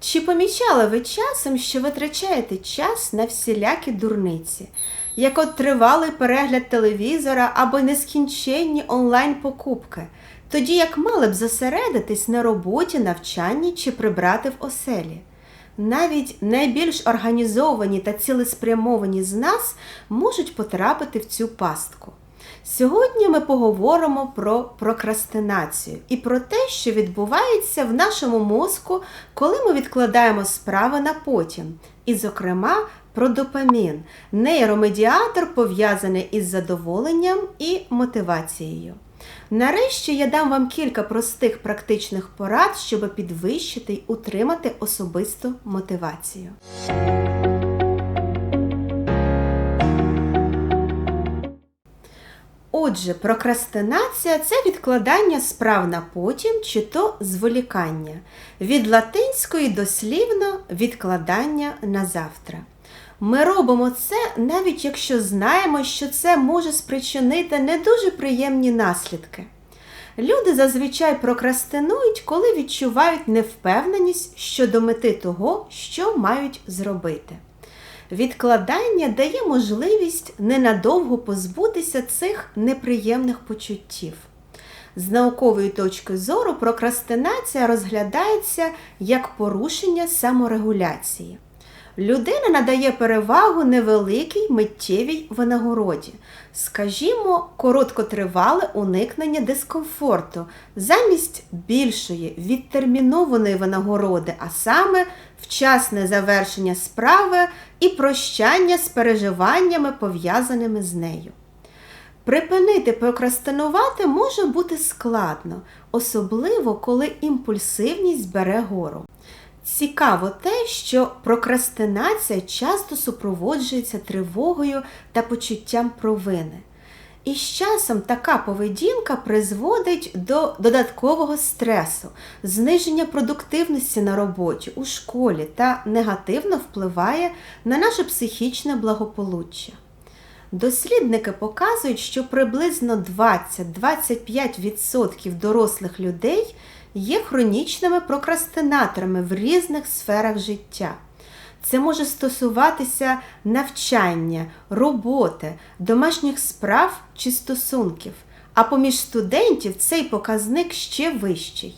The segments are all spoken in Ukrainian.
Чи помічали ви часом, що витрачаєте час на всілякі дурниці, як от тривалий перегляд телевізора або нескінченні онлайн-покупки, тоді як мали б зосередитись на роботі, навчанні чи прибрати в оселі? Навіть найбільш організовані та цілеспрямовані з нас можуть потрапити в цю пастку. Сьогодні ми поговоримо про прокрастинацію і про те, що відбувається в нашому мозку, коли ми відкладаємо справи на потім, і, зокрема, про допамін, нейромедіатор, пов'язаний із задоволенням і мотивацією. Нарешті я дам вам кілька простих практичних порад, щоб підвищити й утримати особисту мотивацію. Отже, прокрастинація це відкладання справ на потім чи то зволікання. Від латинської дослівно відкладання на завтра. Ми робимо це навіть якщо знаємо, що це може спричинити не дуже приємні наслідки. Люди зазвичай прокрастинують, коли відчувають невпевненість щодо мети того, що мають зробити. Відкладання дає можливість ненадовго позбутися цих неприємних почуттів. З наукової точки зору прокрастинація розглядається як порушення саморегуляції. Людина надає перевагу невеликій миттєвій винагороді, скажімо, короткотривале уникнення дискомфорту замість більшої відтермінованої винагороди, а саме вчасне завершення справи і прощання з переживаннями, пов'язаними з нею. Припинити прокрастинувати може бути складно, особливо коли імпульсивність бере гору. Цікаво те, що прокрастинація часто супроводжується тривогою та почуттям провини. І з часом така поведінка призводить до додаткового стресу, зниження продуктивності на роботі, у школі та негативно впливає на наше психічне благополуччя. Дослідники показують, що приблизно 20-25% дорослих людей є хронічними прокрастинаторами в різних сферах життя. Це може стосуватися навчання, роботи, домашніх справ чи стосунків, а поміж студентів цей показник ще вищий.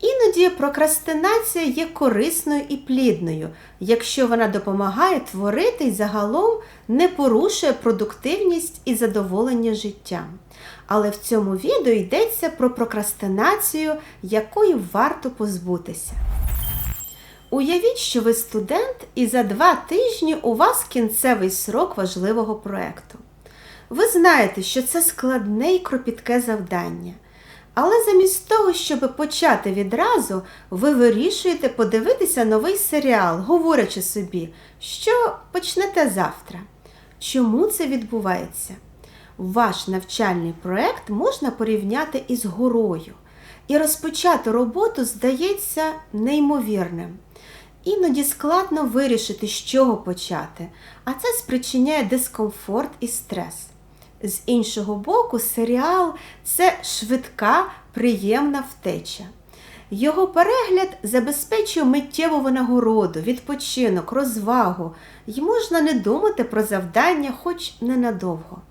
Іноді прокрастинація є корисною і плідною, якщо вона допомагає творити і загалом не порушує продуктивність і задоволення життям. Але в цьому відео йдеться про прокрастинацію, якої варто позбутися. Уявіть, що ви студент, і за два тижні у вас кінцевий срок важливого проєкту. Ви знаєте, що це складне і кропітке завдання. Але замість того, щоб почати відразу, ви вирішуєте подивитися новий серіал, говорячи собі, що почнете завтра. Чому це відбувається? Ваш навчальний проект можна порівняти із горою, і розпочати роботу здається неймовірним. Іноді складно вирішити, з чого почати, а це спричиняє дискомфорт і стрес. З іншого боку, серіал це швидка, приємна втеча. Його перегляд забезпечує миттєву винагороду, відпочинок, розвагу, і можна не думати про завдання хоч ненадовго.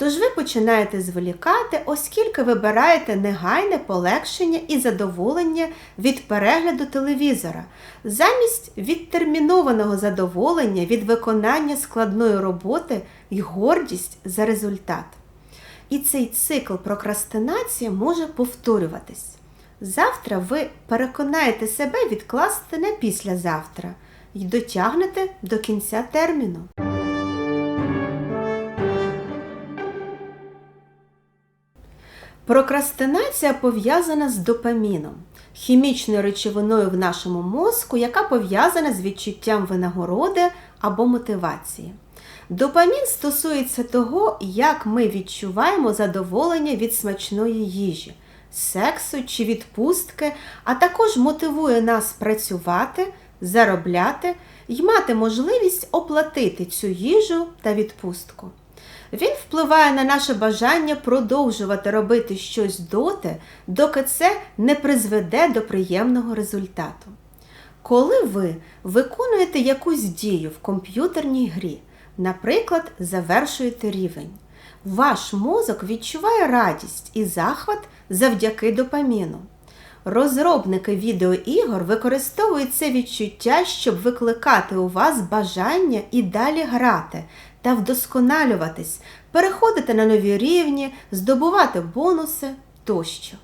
Тож ви починаєте зволікати, оскільки вибираєте негайне полегшення і задоволення від перегляду телевізора, замість відтермінованого задоволення від виконання складної роботи і гордість за результат. І цей цикл прокрастинації може повторюватись. Завтра ви переконаєте себе відкласти на післязавтра і дотягнете до кінця терміну. Прокрастинація пов'язана з допаміном, хімічною речовиною в нашому мозку, яка пов'язана з відчуттям винагороди або мотивації. Допамін стосується того, як ми відчуваємо задоволення від смачної їжі, сексу чи відпустки, а також мотивує нас працювати, заробляти і мати можливість оплатити цю їжу та відпустку. Він впливає на наше бажання продовжувати робити щось доти, доки це не призведе до приємного результату. Коли ви виконуєте якусь дію в комп'ютерній грі, наприклад, завершуєте рівень, ваш мозок відчуває радість і захват завдяки допаміну. Розробники відеоігор використовують це відчуття, щоб викликати у вас бажання і далі грати та вдосконалюватись, переходити на нові рівні, здобувати бонуси тощо.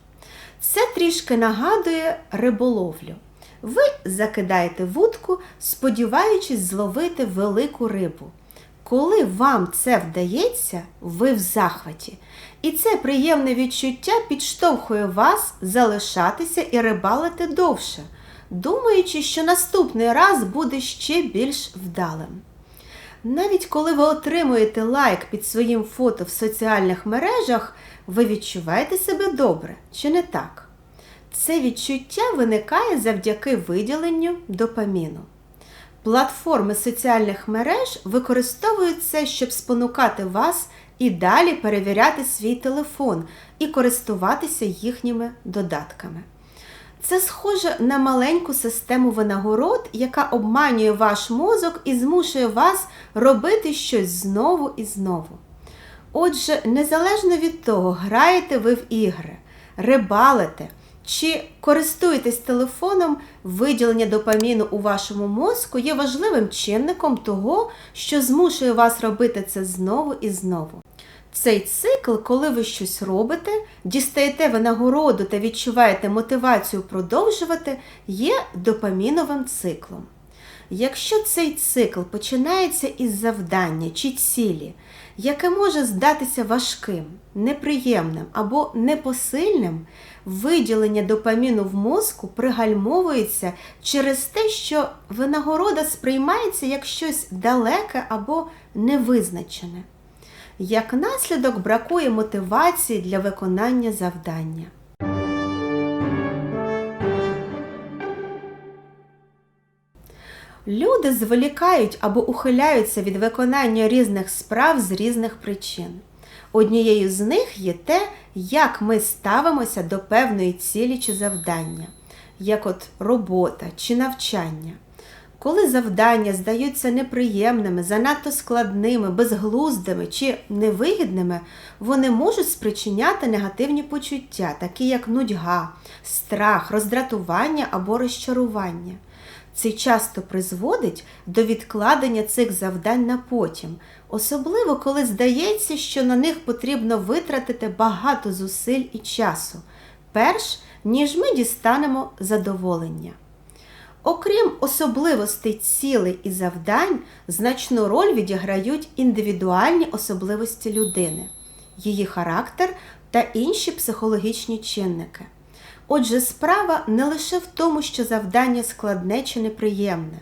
Це трішки нагадує риболовлю. Ви закидаєте вудку, сподіваючись зловити велику рибу. Коли вам це вдається, ви в захваті. І це приємне відчуття підштовхує вас залишатися і рибалити довше, думаючи, що наступний раз буде ще більш вдалим. Навіть коли ви отримуєте лайк під своїм фото в соціальних мережах, ви відчуваєте себе добре, чи не так? Це відчуття виникає завдяки виділенню допаміну. Платформи соціальних мереж використовуються, щоб спонукати вас і далі перевіряти свій телефон і користуватися їхніми додатками. Це схоже на маленьку систему винагород, яка обманює ваш мозок і змушує вас робити щось знову і знову. Отже, незалежно від того, граєте ви в ігри, рибалите чи користуєтесь телефоном, виділення допаміну у вашому мозку є важливим чинником того, що змушує вас робити це знову і знову. Цей цикл, коли ви щось робите, дістаєте винагороду та відчуваєте мотивацію продовжувати, є допаміновим циклом. Якщо цей цикл починається із завдання чи цілі, яке може здатися важким, неприємним або непосильним, виділення допаміну в мозку пригальмовується через те, що винагорода сприймається як щось далеке або невизначене. Як наслідок бракує мотивації для виконання завдання. Люди зволікають або ухиляються від виконання різних справ з різних причин. Однією з них є те, як ми ставимося до певної цілі чи завдання, як от робота чи навчання. Коли завдання здаються неприємними, занадто складними, безглуздими чи невигідними, вони можуть спричиняти негативні почуття, такі як нудьга, страх, роздратування або розчарування. Це часто призводить до відкладення цих завдань на потім, особливо коли здається, що на них потрібно витратити багато зусиль і часу, перш ніж ми дістанемо задоволення. Окрім особливостей цілей і завдань, значну роль відіграють індивідуальні особливості людини, її характер та інші психологічні чинники. Отже, справа не лише в тому, що завдання складне чи неприємне,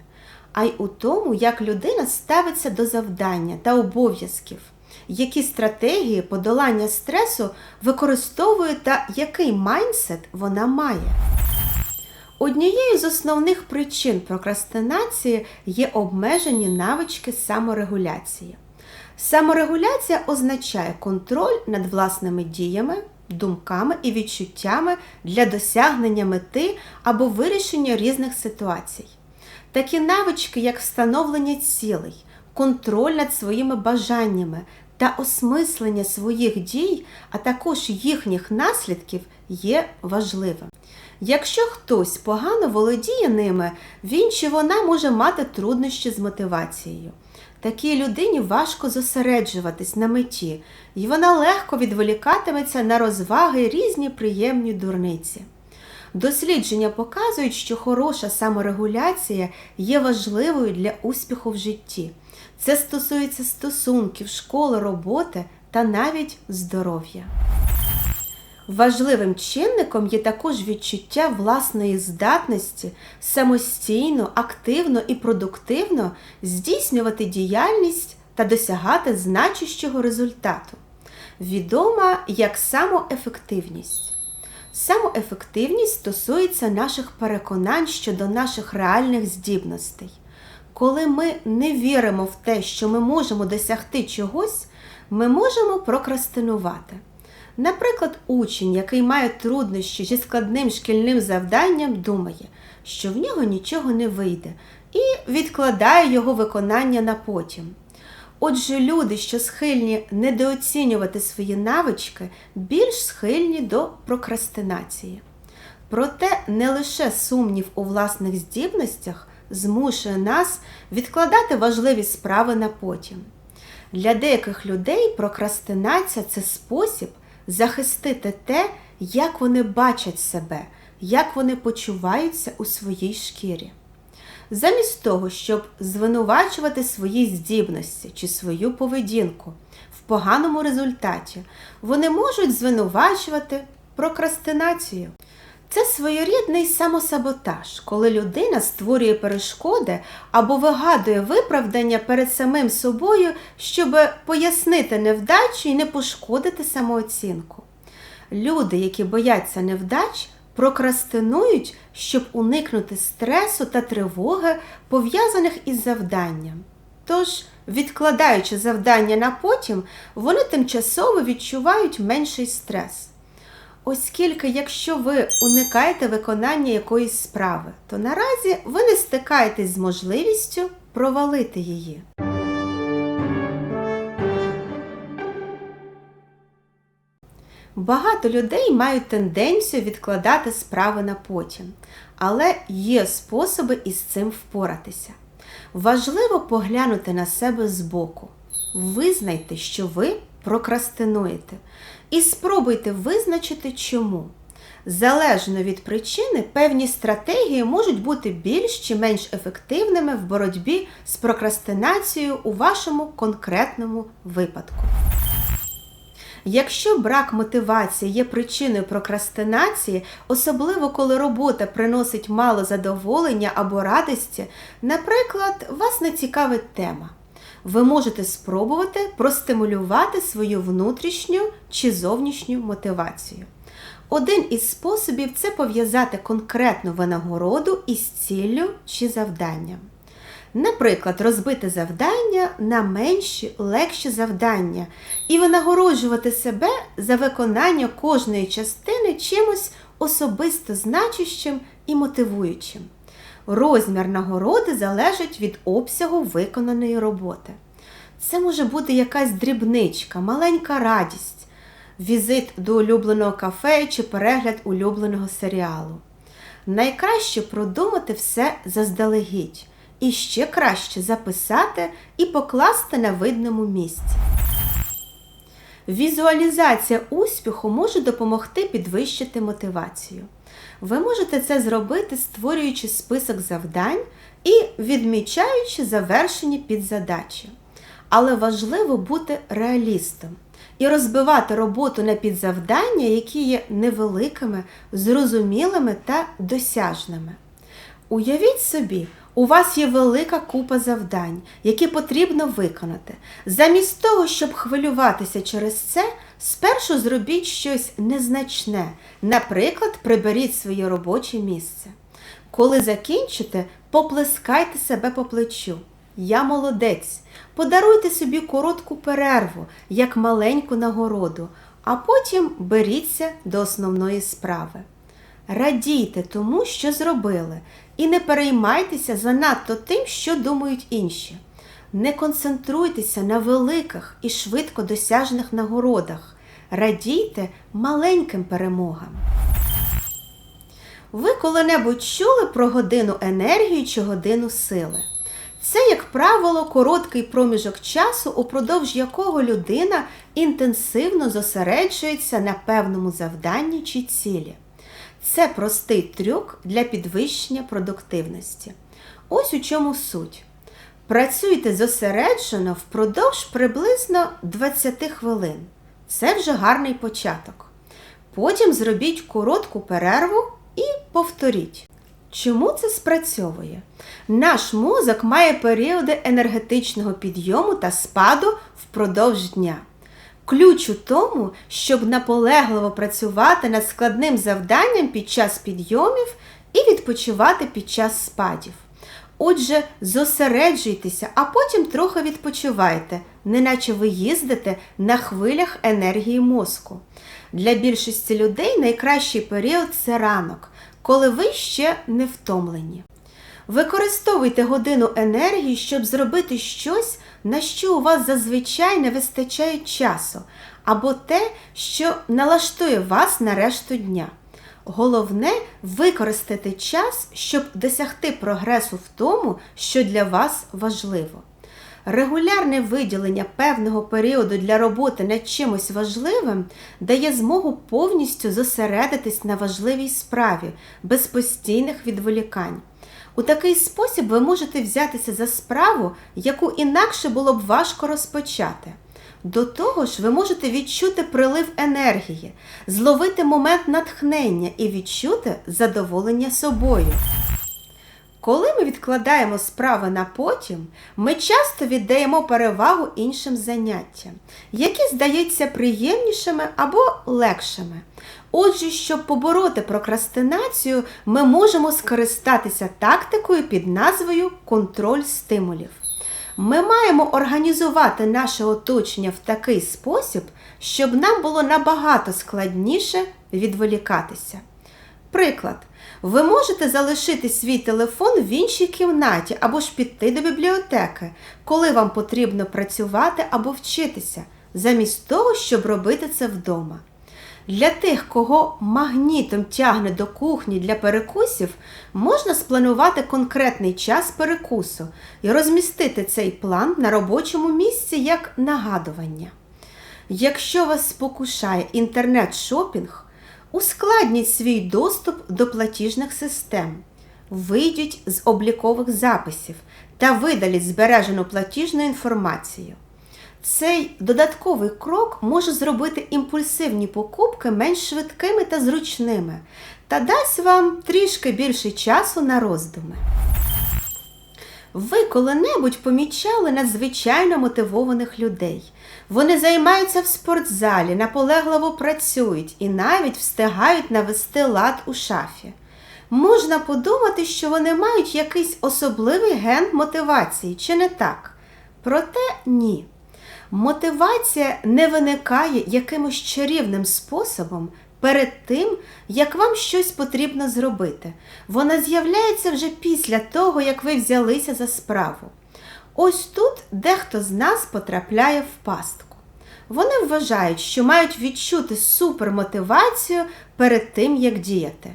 а й у тому, як людина ставиться до завдання та обов'язків, які стратегії подолання стресу використовує та який майндсет вона має. Однією з основних причин прокрастинації є обмежені навички саморегуляції. Саморегуляція означає контроль над власними діями, думками і відчуттями для досягнення мети або вирішення різних ситуацій. Такі навички, як встановлення цілей, контроль над своїми бажаннями та осмислення своїх дій, а також їхніх наслідків, є важливим. Якщо хтось погано володіє ними, він чи вона може мати труднощі з мотивацією. Такій людині важко зосереджуватись на меті, і вона легко відволікатиметься на розваги різні приємні дурниці. Дослідження показують, що хороша саморегуляція є важливою для успіху в житті. Це стосується стосунків, школи, роботи та навіть здоров'я. Важливим чинником є також відчуття власної здатності самостійно, активно і продуктивно здійснювати діяльність та досягати значущого результату, відома як самоефективність. Самоефективність стосується наших переконань щодо наших реальних здібностей. Коли ми не віримо в те, що ми можемо досягти чогось, ми можемо прокрастинувати. Наприклад, учень, який має труднощі зі складним шкільним завданням, думає, що в нього нічого не вийде, і відкладає його виконання на потім. Отже, люди, що схильні недооцінювати свої навички, більш схильні до прокрастинації. Проте не лише сумнів у власних здібностях змушує нас відкладати важливі справи на потім. Для деяких людей прокрастинація це спосіб захистити те, як вони бачать себе, як вони почуваються у своїй шкірі. Замість того, щоб звинувачувати свої здібності чи свою поведінку в поганому результаті, вони можуть звинувачувати прокрастинацію. Це своєрідний самосаботаж, коли людина створює перешкоди або вигадує виправдання перед самим собою, щоб пояснити невдачу і не пошкодити самооцінку. Люди, які бояться невдач, прокрастинують, щоб уникнути стресу та тривоги, пов'язаних із завданням. Тож, відкладаючи завдання на потім, вони тимчасово відчувають менший стрес. Оскільки, якщо ви уникаєте виконання якоїсь справи, то наразі ви не стикаєтесь з можливістю провалити її. Багато людей мають тенденцію відкладати справи на потім, але є способи із цим впоратися. Важливо поглянути на себе збоку. Визнайте, що ви прокрастинуєте, і спробуйте визначити, чому. Залежно від причини, певні стратегії можуть бути більш чи менш ефективними в боротьбі з прокрастинацією у вашому конкретному випадку. Якщо брак мотивації є причиною прокрастинації, особливо коли робота приносить мало задоволення або радості, наприклад, вас не цікавить тема, ви можете спробувати простимулювати свою внутрішню чи зовнішню мотивацію. Один із способів це пов'язати конкретну винагороду із ціллю чи завданням. Наприклад, розбити завдання на менші, легші завдання і винагороджувати себе за виконання кожної частини чимось особисто значущим і мотивуючим. Розмір нагороди залежить від обсягу виконаної роботи. Це може бути якась дрібничка, маленька радість, візит до улюбленого кафе чи перегляд улюбленого серіалу. Найкраще продумати все заздалегідь і ще краще записати і покласти на видному місці. Візуалізація успіху може допомогти підвищити мотивацію. Ви можете це зробити, створюючи список завдань і відмічаючи завершені підзадачі. Але важливо бути реалістом і розбивати роботу на підзавдання, які є невеликими, зрозумілими та досяжними. Уявіть собі, у вас є велика купа завдань, які потрібно виконати. Замість того, щоб хвилюватися через це, спершу зробіть щось незначне, наприклад, приберіть своє робоче місце. Коли закінчите, поплескайте себе по плечу. Я молодець. Подаруйте собі коротку перерву, як маленьку нагороду, а потім беріться до основної справи. Радійте тому, що зробили, і не переймайтеся занадто тим, що думають інші. Не концентруйтеся на великих і швидко досяжних нагородах. Радійте маленьким перемогам. Ви коли-небудь чули про годину енергії чи годину сили? Це, як правило, короткий проміжок часу, упродовж якого людина інтенсивно зосереджується на певному завданні чи цілі. Це простий трюк для підвищення продуктивності. Ось у чому суть. Працюйте зосереджено впродовж приблизно 20 хвилин. Це вже гарний початок. Потім зробіть коротку перерву і повторіть. Чому це спрацьовує? Наш мозок має періоди енергетичного підйому та спаду впродовж дня. Ключ у тому, щоб наполегливо працювати над складним завданням під час підйомів і відпочивати під час спадів. Отже, зосереджуйтеся, а потім трохи відпочивайте, неначе ви їздите на хвилях енергії мозку. Для більшості людей найкращий період це ранок, коли ви ще не втомлені. Використовуйте годину енергії, щоб зробити щось, на що у вас зазвичай не вистачає часу, або те, що налаштує вас на решту дня. Головне використати час, щоб досягти прогресу в тому, що для вас важливо. Регулярне виділення певного періоду для роботи над чимось важливим дає змогу повністю зосередитись на важливій справі без постійних відволікань. У такий спосіб ви можете взятися за справу, яку інакше було б важко розпочати. До того ж, ви можете відчути прилив енергії, зловити момент натхнення і відчути задоволення собою. Коли ми відкладаємо справи на потім, ми часто віддаємо перевагу іншим заняттям, які здаються приємнішими або легшими. Отже, щоб побороти прокрастинацію, ми можемо скористатися тактикою під назвою контроль стимулів. Ми маємо організувати наше оточення в такий спосіб, щоб нам було набагато складніше відволікатися. Приклад, ви можете залишити свій телефон в іншій кімнаті або ж піти до бібліотеки, коли вам потрібно працювати або вчитися, замість того, щоб робити це вдома. Для тих, кого магнітом тягне до кухні для перекусів, можна спланувати конкретний час перекусу і розмістити цей план на робочому місці як нагадування. Якщо вас спокушає інтернет-шопінг, ускладніть свій доступ до платіжних систем, вийдіть з облікових записів та видаліть збережену платіжну інформацію. Цей додатковий крок може зробити імпульсивні покупки менш швидкими та зручними та дасть вам трішки більше часу на роздуми. Ви коли-небудь помічали надзвичайно мотивованих людей. Вони займаються в спортзалі, наполегливо працюють і навіть встигають навести лад у шафі. Можна подумати, що вони мають якийсь особливий ген мотивації, чи не так? Проте ні. Мотивація не виникає якимось чарівним способом перед тим, як вам щось потрібно зробити. Вона з'являється вже після того, як ви взялися за справу. Ось тут дехто з нас потрапляє в пастку. Вони вважають, що мають відчути супермотивацію перед тим, як діяти.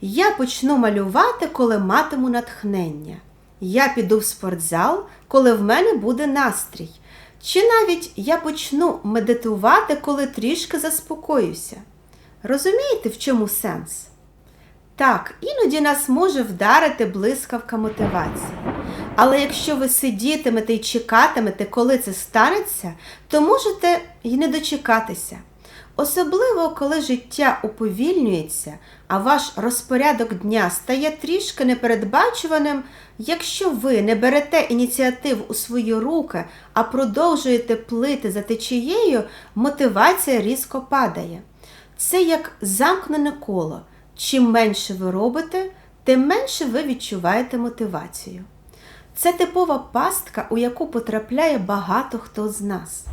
Я почну малювати, коли матиму натхнення. Я піду в спортзал, коли в мене буде настрій. Чи навіть я почну медитувати, коли трішки заспокоюся. Розумієте, в чому сенс? Так, іноді нас може вдарити блискавка мотивації. Але якщо ви сидітимете і чекатимете, коли це станеться, то можете й не дочекатися. Особливо, коли життя уповільнюється, а ваш розпорядок дня стає трішки непередбачуваним, якщо ви не берете ініціативу у свої руки, а продовжуєте плити за течією, мотивація різко падає. Це як замкнене коло. Чим менше ви робите, тим менше ви відчуваєте мотивацію. Це типова пастка, у яку потрапляє багато хто з нас.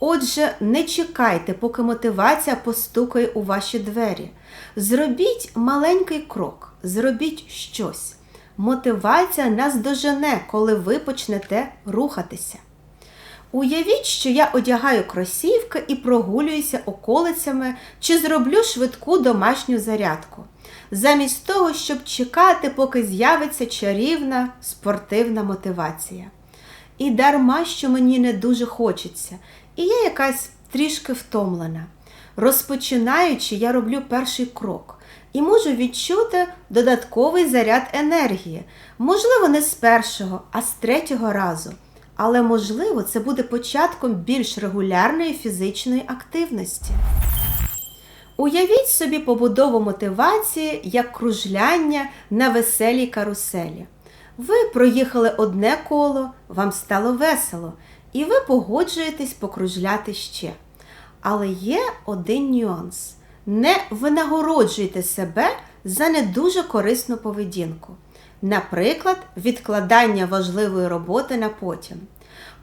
Отже, не чекайте, поки мотивація постукає у ваші двері. Зробіть маленький крок, зробіть щось. Мотивація нас дожене, коли ви почнете рухатися. Уявіть, що я одягаю кросівки і прогулююся околицями чи зроблю швидку домашню зарядку, замість того, щоб чекати, поки з'явиться чарівна спортивна мотивація. І дарма, що мені не дуже хочеться, і я якась трішки втомлена. Розпочинаючи, я роблю перший крок і можу відчути додатковий заряд енергії, можливо, не з першого, а з третього разу. Але, можливо, це буде початком більш регулярної фізичної активності. Уявіть собі побудову мотивації як кружляння на веселій каруселі. Ви проїхали одне коло, вам стало весело, і ви погоджуєтесь покружляти ще. Але є один нюанс: не винагороджуйте себе за не дуже корисну поведінку. Наприклад, відкладання важливої роботи на потім.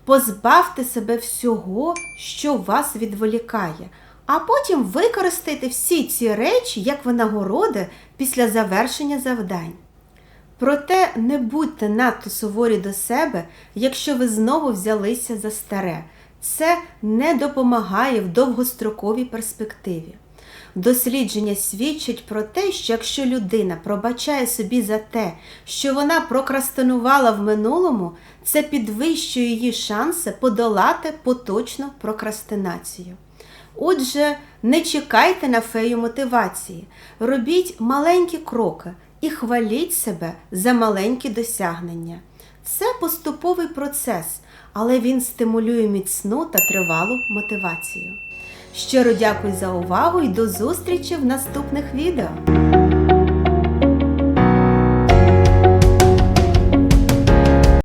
Позбавте себе всього, що вас відволікає, а потім використайте всі ці речі як винагороди після завершення завдань. Проте не будьте надто суворі до себе, якщо ви знову взялися за старе. Це не допомагає в довгостроковій перспективі. Дослідження свідчать про те, що якщо людина пробачає собі за те, що вона прокрастинувала в минулому, це підвищує її шанси подолати поточну прокрастинацію. Отже, не чекайте на фею мотивації, робіть маленькі кроки і хваліть себе за маленькі досягнення. Це поступовий процес, але він стимулює міцну та тривалу мотивацію. Щиро дякую за увагу і до зустрічі в наступних відео!